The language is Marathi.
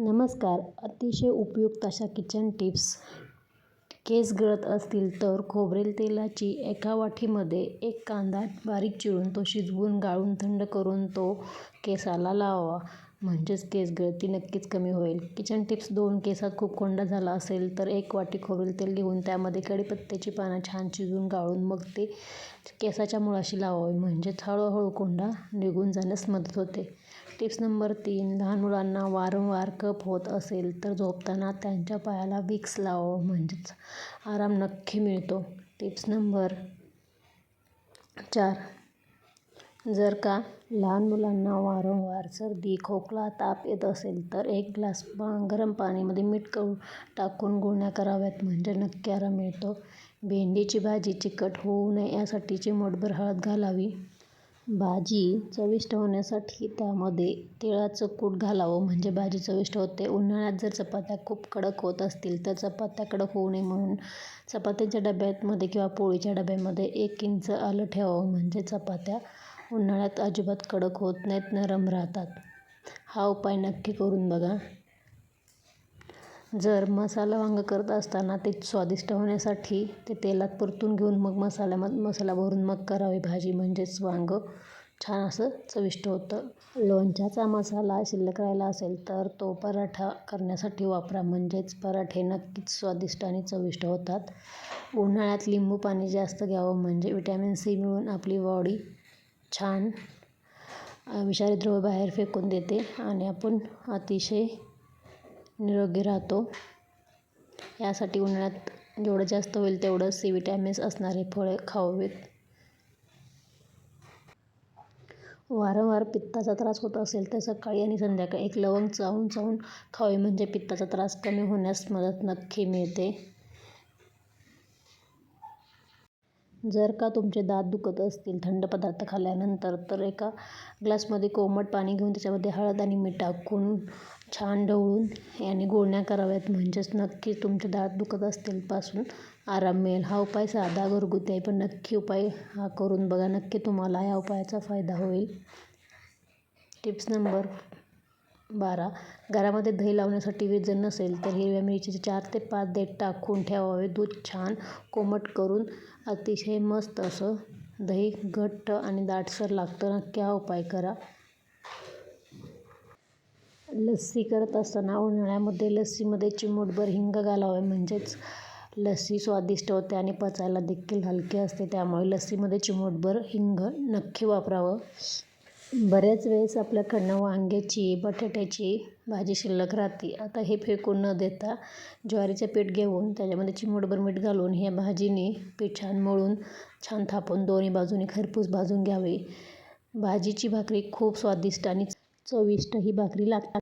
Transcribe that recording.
नमस्कार. अतिशय उपयुक्त अशा किचन टिप्स केस गळत असतील तर खोबरेल तेलाची एका वाटीमध्ये एक कांदा बारीक चिरून तो शिजवून गाळून थंड करून तो केसाला लावावा म्हणजेच केस गळती नक्कीच कमी होईल. किचन टिप्स दोन. केसात खूप कोंडा झाला असेल तर एक वाटी खोबरेल तेल घेऊन त्यामध्ये कढीपत्त्याची पानं छान शिजवून गाळून मग ते केसाच्या मुळाशी लावावे. म्हणजेच हळूहळू कोंडा निघून जाण्यास मदत होते. टिप्स नंबर तीन लहान मुलांना वारंवार कप होत असेल तर झोपताना त्यांच्या पायाला विक्स लावावं म्हणजेच आराम नक्की मिळतो. टिप्स नंबर चार जर का लहान मुलांना वारंवार सर्दी खोकला ताप येत असेल तर एक ग्लास गरम पाण्यामध्ये मीठ करून टाकून गुळण्या कराव्यात म्हणजे नक्की आराम मिळतो. भेंडीची भाजी चिकट होऊ नये यासाठी चिमूटभर हळद घालावी. भाजी चविष्ट होण्यासाठी त्यामध्ये तिळाचं कूट घालावं. म्हणजे भाजी चविष्ट होते. उन्हाळ्यात जर चपात्या खूप कडक होत असतील तर चपात्या कडक होऊ नये म्हणून चपात्याच्या डब्यामध्ये किंवा पोळीच्या डब्यामध्ये एक इंच आलं ठेवावं. म्हणजे चपात्या उन्हाळ्यात अजिबात कडक होत नाहीत नरम राहतात. हा उपाय नक्की करून बघा. जर मसाला वांगं करत असताना ते स्वादिष्ट होण्यासाठी ते तेलात परतून घेऊन मग मसाल्यामध्ये मसाला भरून मग करावी. भाजी म्हणजेच वांगं. छान असं चविष्ट होतं. लोणच्याचा मसाला शिल्लक राहिला असेल तर तो पराठा करण्यासाठी वापरा. म्हणजेच पराठे नक्कीच स्वादिष्ट आणि चविष्ट होतात. उन्हाळ्यात लिंबू पाणी जास्त घ्यावं म्हणजे विटॅमिन सी मिळून आपली बॉडी छान विषारी द्रव्य बाहेर फेकून देते आणि आपण अतिशय निरोगी राहतो. यासाठी उन्हाळ्यात जेवढं जास्त होईल तेवढं सी विटॅमिन्स असणारे फळे खावेत वारंवार पित्ताचा त्रास होत असेल तर सकाळी आणि संध्याकाळी एक लवंग चावून चावून खावे म्हणजे पित्ताचा त्रास कमी होण्यास मदत नक्की मिळते. जर का तुमचे दात दुखत असतील थंड पदार्थ खाल्ल्यानंतर तर एका ग्लासमध्ये कोमट पाणी घेऊन त्याच्यामध्ये हळद आणि मीठ टाकून छान ढवळून याने गुळण्या कराव्यात. म्हणजेच नक्की तुमचे दात दुखत असतील पासून आराम मिळेल. हा उपाय साधा घरगुती आहे पण नक्की उपाय हा करून बघा. नक्की तुम्हाला या उपायाचा फायदा होईल. टिप्स नंबर बारा. घरामध्ये दही लावण्यासाठी वीज जर नसेल तर हिरव्या मिरचीचे चार ते पाच देठ टाकून ठेवावे. दूध छान कोमट करून अतिशय मस्त असं दही घट्ट आणि दाटसर लागतं नक्की हा उपाय करा. लस्सी करत असताना उन्हाळ्यामध्ये लस्सीमध्ये चिमूटभर हिंग घालावे. म्हणजेच लस्सी स्वादिष्ट होते आणि पचायला देखील हलकी असते. त्यामुळे लस्सीमध्ये चिमूटभर हिंग नक्की वापरावं. बऱ्याच वेळेस आपल्याकडनं वांग्याची बटाट्याची भाजी शिल्लक राहते. आता हे फेकून न देता ज्वारीचं पीठ घेऊन त्याच्यामध्ये चिमूटभर मीठ घालून ह्या भाजीने पीठ छान मळून छान थापून दोन्ही बाजूने खरपूस भाजून घ्यावे. भाजीची भाकरी खूप स्वादिष्ट आणि चविष्ट ही भाकरी लागतात